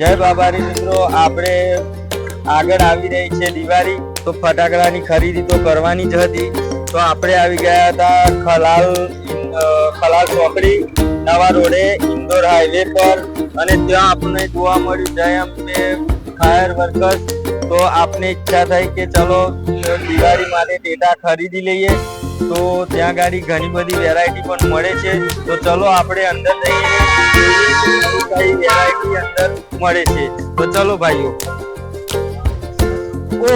જય બાબારી મિત્રો, આપણે આગળ આવી રહી છે દિવાળી, તો ફટાકડાની ખરીદી તો કરવાની જ હતી. તો આપણે આવી ગયા હતા ખલાલ ખલાલ ચોકડી, નવા રોડે ઇન્દોર હાઈવે પર. અને ત્યાં આપણને જોવા મળ્યું જય અંબે ફાયર વર્કર્સ. તો આપને ઈચ્છા થઈ કે ચલો, દિવાળી માટે ડેટા ખરીદી લઈએ. તો ત્યાં ગાડી ઘણી બધી વેરાયટી પણ મળે છે. તો ચલો આપણે અંદર જઈએ. કઈ વેરાયટી અંદર મળે છે. તો ચલો ભાઈઓ. ઓ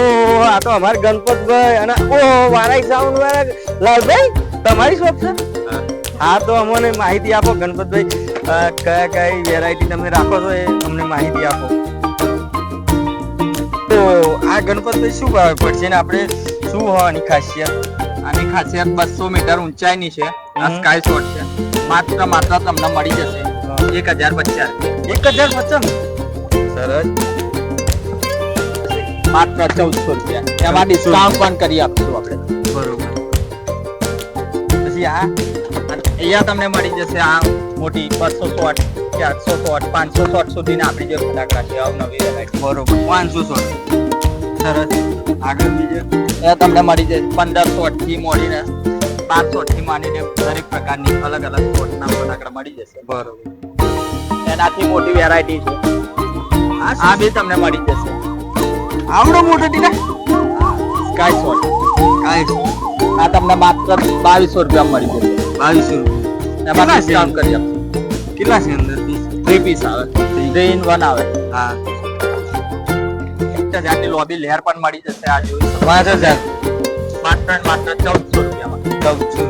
આ તો અમાર ગણપતભાઈ અને ઓ વારાઈ સાઉન્ડ વાળા લાલભાઈ તમારી શોપ છે? હા. તો અમને માહિતી આપો ગણપતભાઈ. કયા કઈ વેરાયટી તમે રાખો છો એ અમને માહિતી આપો. તો આ ગણપતભાઈ શું ભાવે પડશે ને આપણે શું હોવાની ખાસિયત? આની ખાસિયત બસો મીટર ઊંચાઈની છે આ સ્કાય શોટ છે. માત્ર માત્ર તમને મળી જશે. એક હજાર પચાસ એક હજાર પચાસ સરસ. માત્ર ચૌદસો રૂપિયા. એમાં ડિસ્કાઉન્ટ પણ કરી આપશું આપણે. બરોબર. પછી આ અહીંયા તમને મળી જશે આ મોટી બસો શોટ ચારસો શોટ પાંચસો શોટ સુધીના આપણી જે ફટાકડા છે અવનવી વેરાયટી બરોબર. પાંચસો શોટ સરસ. આગળ બીજે? એ તમને મળી જશે પંદર સોટથી મોડીને બારસો થી માંડીને દરેક પ્રકારની અલગ અલગ શોટના ફટાકડા મળી જશે. બરોબર. એનાથી મોટી વેરાયટી છે. આ બી તમને મળી જશે. આવડો મોટો ટીના સ્કાય શોટ કાઈ આ તમને માત્ર બાવીસો રૂપિયા મળી જશે. બાવીસો એમાં કેટલા ડિસ્કાઉન્ટ? કરી આપશું. કેટલા છે અંદર? થ્રી પીસ આવે. થ્રી ઇન વન આવે. હા. હજારની લોબી લેયર પણ મળી જશે આ જોઈ શકો. પાંચ હજાર. માત્ર માત્ર ચૌદસો રૂપિયામાં. ચૌદસો.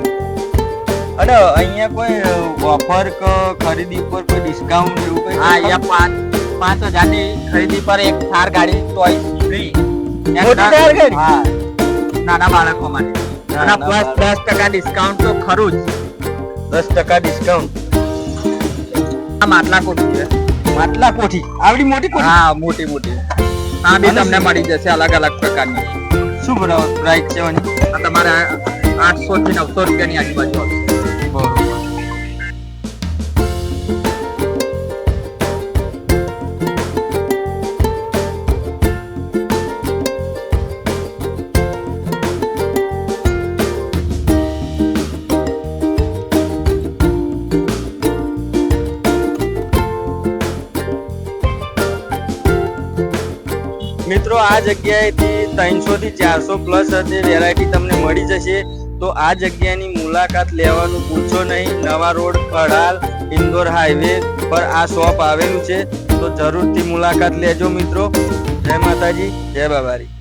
અને અહીંયા કોઈ ઓફર કે ખરીદી ઉપર કોઈ ડિસ્કાઉન્ટ એવું કઈ હા અહીંયા પાંચ પાંચ હજારની ખરીદી પર એક થાર ગાડી ચોઈસ ફ્રી મોટી થાર ગાડી? હા. નાના બાળકો માટે. અને પ્લસ દસ ટકા ડિસ્કાઉન્ટ તો ખરું જ. દસ ટકા ડિસ્કાઉન્ટ આ માટલા કોઠી છે. માટલા કોઠી? આવડી મોટી કોઠી? હા મોટી મોટી. આ બી તમને મળી જશે અલગ અલગ પ્રકારની. શું બરાબર? પ્રાઇસ છે? તમારે આઠસો થી નવસો રૂપિયાની આજુબાજુ આવશે. મિત્રો, આ જગ્યાએથી ત્રણસો થી ચારસો પ્લસ જે વેરાયટી તમને મળી જશે. તો આ જગ્યાની મુલાકાત લેવાનું પૂછો નહીં. નવા રોડ, કડાલ, ઇન્દોર હાઈવે પર આ શોપ આવેલું છે. તો જરૂરથી મુલાકાત લેજો મિત્રો. જય માતાજી, જય બાબારી.